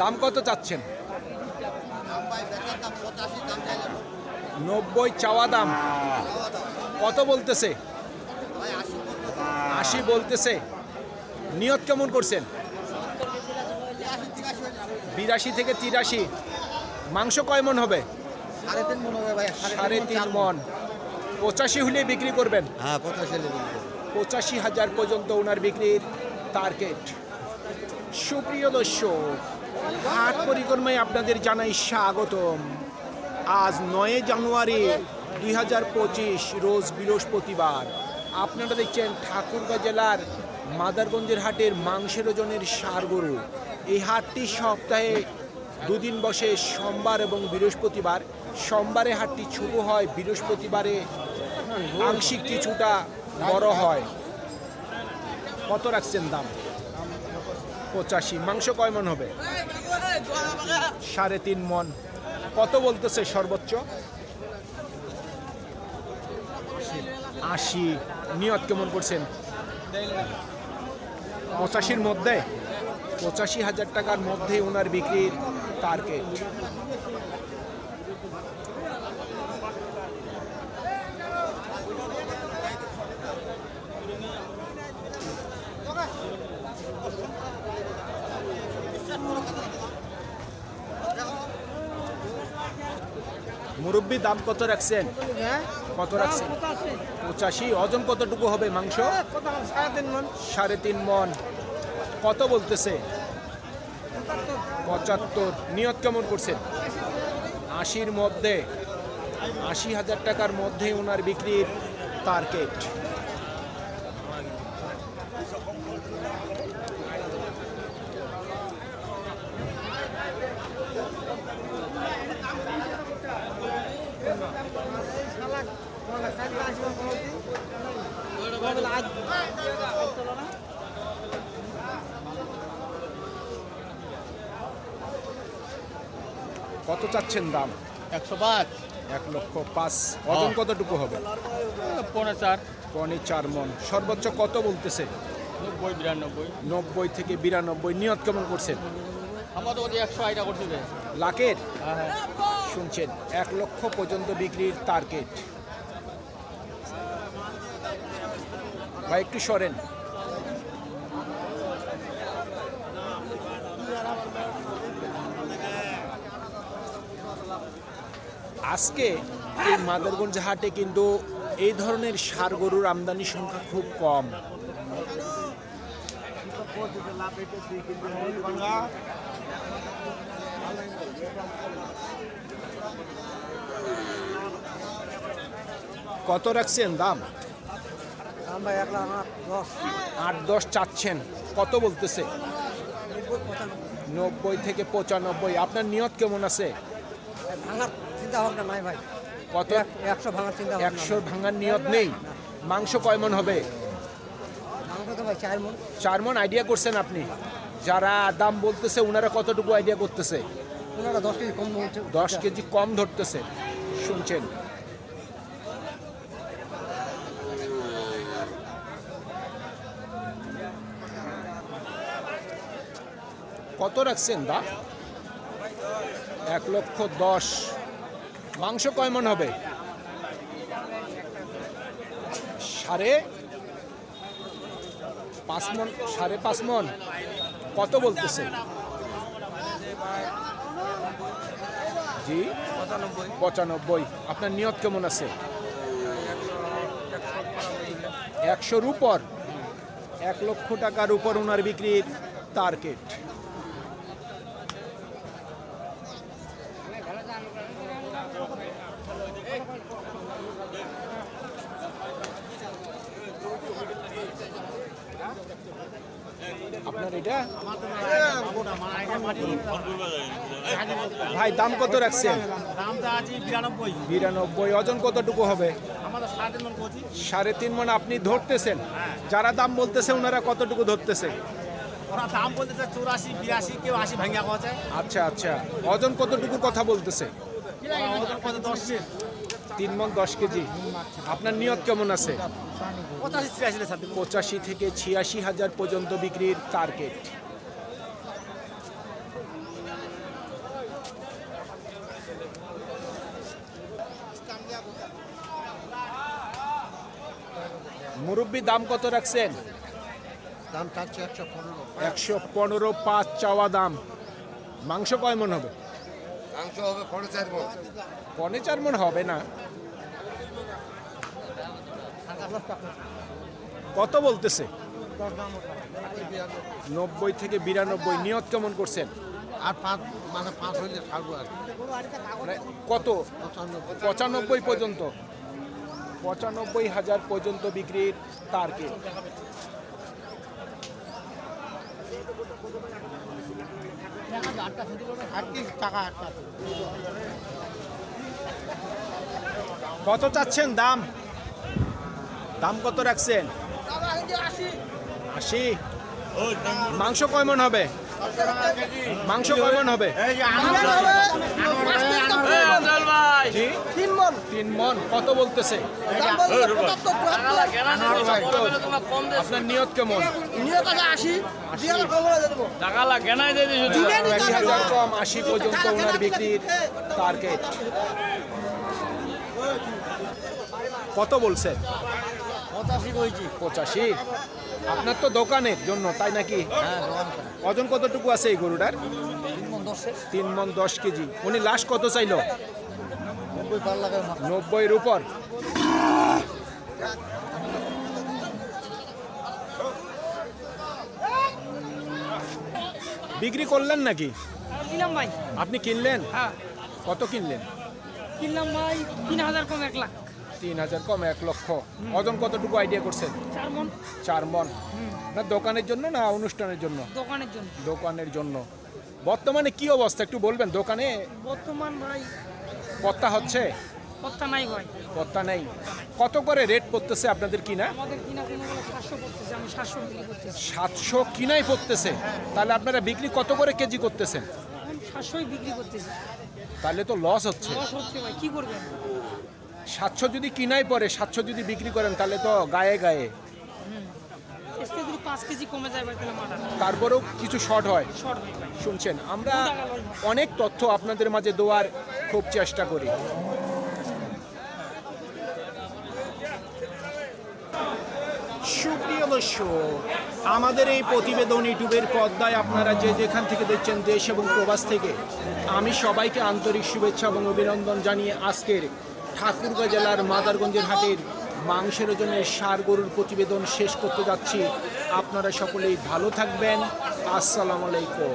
দাম কত চাচ্ছেন? নব্বই চাওয়া দাম। কত বলতেছে? আশি বলতেছে। নিয়ত কেমন করছেন? বিরাশি থেকে তিরাশি। মাংস কয় মন হবে? সাড়ে তিন মন পঁচাশি হলে বিক্রি করবেন? হ্যাঁ পঁচাশি পঁচাশি হাজার পর্যন্ত ওনার বিক্রির টার্গেট সুপ্রিয় দর্শক হাট পরিক্রমায় আপনাদের জানাই স্বাগতম। আজ নয় জানুয়ারি দুই হাজার পঁচিশ, রোজ বৃহস্পতিবার। আপনারা দেখছেন ঠাকুরগাঁ জেলার মাদারগঞ্জের হাটের মাংসের ওজনের গরু। এই হাটটি সপ্তাহে দুদিন বসে সোমবার এবং বৃহস্পতিবার। সোমবারে হাটটি ছোট হয়, বৃহস্পতিবারে আংশিক কিছুটা বড় হয়। কত রাখছেন দাম? পঁচাশি। মাংস কয় মন হবে? সাড়ে তিন মন। কত বলতেছে সর্বোচ্চ? আশি। নিয়ত কেমন করছেন? পঁচাশির মধ্যে? পঁচাশি হাজার টাকার মধ্যে ওনার বিক্রির টার্গেট মুরব্বী, দাম কত রাখছেন? কত রাখছেন? পঁচাশি। অজন কতটুকু হবে মাংস? সাড়ে তিন মন। কত বলতেছে? পঁচাত্তর। নিয়ত কেমন করছেন? আশির মধ্যে। আশি হাজার টাকার মধ্যে ওনার বিক্রির টার্গেট কত চাচ্ছেন দাম? একশো পাঁচ। এক লক্ষ পাঁচ। ওজন কতটুকু হবে? পনেরো চার। পনে চার মন। সর্বোচ্চ কত বলতেছে? নব্বই বিরানব্বই। নব্বই থেকে বিরানব্বই। নিয়ত কেমন করছেন? আমাদের ওদের একশো আইটা করছে লাখের হ্যাঁ হ্যাঁ। শুনছেন এক লক্ষ পর্যন্ত বিক্রির টার্গেট। ভাই একটু সরেন। আজকে এই মাদারগঞ্জ হাটে কিন্তু এই ধরনের সার গরুর আমদানি সংখ্যা খুব কম। কত রাখছেন দাম? আট দশ চাচ্ছেন। কত বলতেছে? নব্বই থেকে পঁচানব্বই। আপনার নিয়ত কেমন আছে? চিন্তা ভাবনা নাই ভাই। কত? একশো ভাঙার চিন্তা একশো ভাঙার নিয়ত নেই? মাংস কয় মন হবে? মাংস তো ভাই চার মন। আইডিয়া করছেন আপনি? যারা দাম বলতেছে ওনারা কতটুকু আইডিয়া করতেছে? ওনারা দশ কেজি কম দশ কেজি কম ধরতেছে। শুনছেন। কত রাখছেন দা? এক লক্ষ দশ। মাংস কয় মন হবে? সাড়ে পাঁচ মন সাড়ে পাঁচ মন কত বলতেছে? জি? পঁচানব্বই। আপনার নিয়ত কেমন আছে? একশোর উপর। এক লক্ষ টাকার উপর ওনার বিক্রির টার্গেট। ভাই দাম কত রাখছেন? বিরানব্বই। ওজন কতটুকু হবে? সাড়ে তিন মন আপনি ধরতেছেন। যারা দাম বলতেছে ওনারা কতটুকু ধরতেছে? ওরা দাম বলতেছে চৌরাশি বিরাশি কেউ আশি আচ্ছা আচ্ছা। ওজন কতটুকু কথা বলতেছে? তিন মন দশ কেজি। আপনার নিয়ত কেমন আছে? পঁচাশি থেকে ছিয়াশি হাজার পর্যন্ত বিক্রির টার্গেট মুরব্বি দাম কত রাখছেন? একশো পনেরো। একশো পনেরো পাঁচ চাওয়া দাম। মাংস কয় মন হবে? মাংস হবে পনেরো চার মন। পনে চার মন হবে না। কত বলতেছে? নব্বই থেকে বিরানব্বই নিয়ত কেমন করছেন? আর পাঁচ মানে পাঁচ হইলে ছাড়বো আর মানে কত? পঁচানব্বই পর্যন্ত। পঁচানব্বই হাজার পর্যন্ত বিক্রির একটা কত চাচ্ছেন দাম? দাম কত রাখছেন? আশি। মাংস কয়মন হবে? মাংস কয়মন হবে? তিন মন তিন মন কত বলতেছে? বলছে আপনার নিয়ত কেমন? নিয়ে টাকা আশি দিয়ে আবার কম হয়ে আশি পর্যন্ত ওনার বিক্রির টার্গেট কত বলছেন পঁচাশি আপনার তো দোকানের জন্য তাই নাকি? হ্যাঁ ওজন কতটুকু আছে এই গরুটার? তিন মন মন দশ কেজি। উনি লাস্ট কত চাইলো? নব্বইয়ের উপর। বিক্রি করলেন নাকি? ভাই। আপনি কিনলেন? হ্যাঁ। কত কিনলেন? কিনলাম ভাই তিন হাজার কম এক লাখ। তিন হাজার কম এক লক্ষ। ওজন কতটুকু আইডিয়া করছেন? চার মন। না দোকানের জন্য না অনুষ্ঠানের জন্য? দোকানের জন্য। দোকানের জন্য। বর্তমানে কি অবস্থা? একটু বলবেন দোকানে? বর্তমান ভাই পত্তা হচ্ছে? পত্তা নাই ভাই। পত্তা নাই। কত করে রেট পড়তেছে আপনাদের কিনা? আমাদের কিনা কোনো বলে সাতশো পড়তেছে আমি সাতশো বিক্রি করতেছি। সাতশো কিনাই পড়তেছে। তাহলে আপনারা বিক্রি কত করে কেজি করতেছেন? আমি সাতশোই বিক্রি করতেছি। তাহলে তো লস হচ্ছে। লস হচ্ছে ভাই কি করবেন? সাতশো যদি কিনাই পড়ে সাতশো যদি বিক্রি করেন তাহলে তো গায়ে গায়ে। পাঁচ কেজি কমে যায় ভাই তাহলে মাথা তারপরেও কিছু শর্ট হয়। শুনছেন আমরা অনেক তথ্য আপনাদের মাঝে দেওয়ার খুব চেষ্টা করি। সুপ্রিয় দর্শক আমাদের এই প্রতিবেদন ইউটিউবের পর্দায় আপনারা যে যেখান থেকে দেখছেন দেশ এবং প্রবাস থেকে আমি সবাইকে আন্তরিক শুভেচ্ছা এবং অভিনন্দন জানিয়ে আজকের ঠাকুরগাঁ জেলার মাদারগঞ্জের হাটের মাংসের ওজনে সার গরুর প্রতিবেদন শেষ করতে যাচ্ছি। আপনারা সকলেই ভালো থাকবেন। আসসালামু আলাইকুম।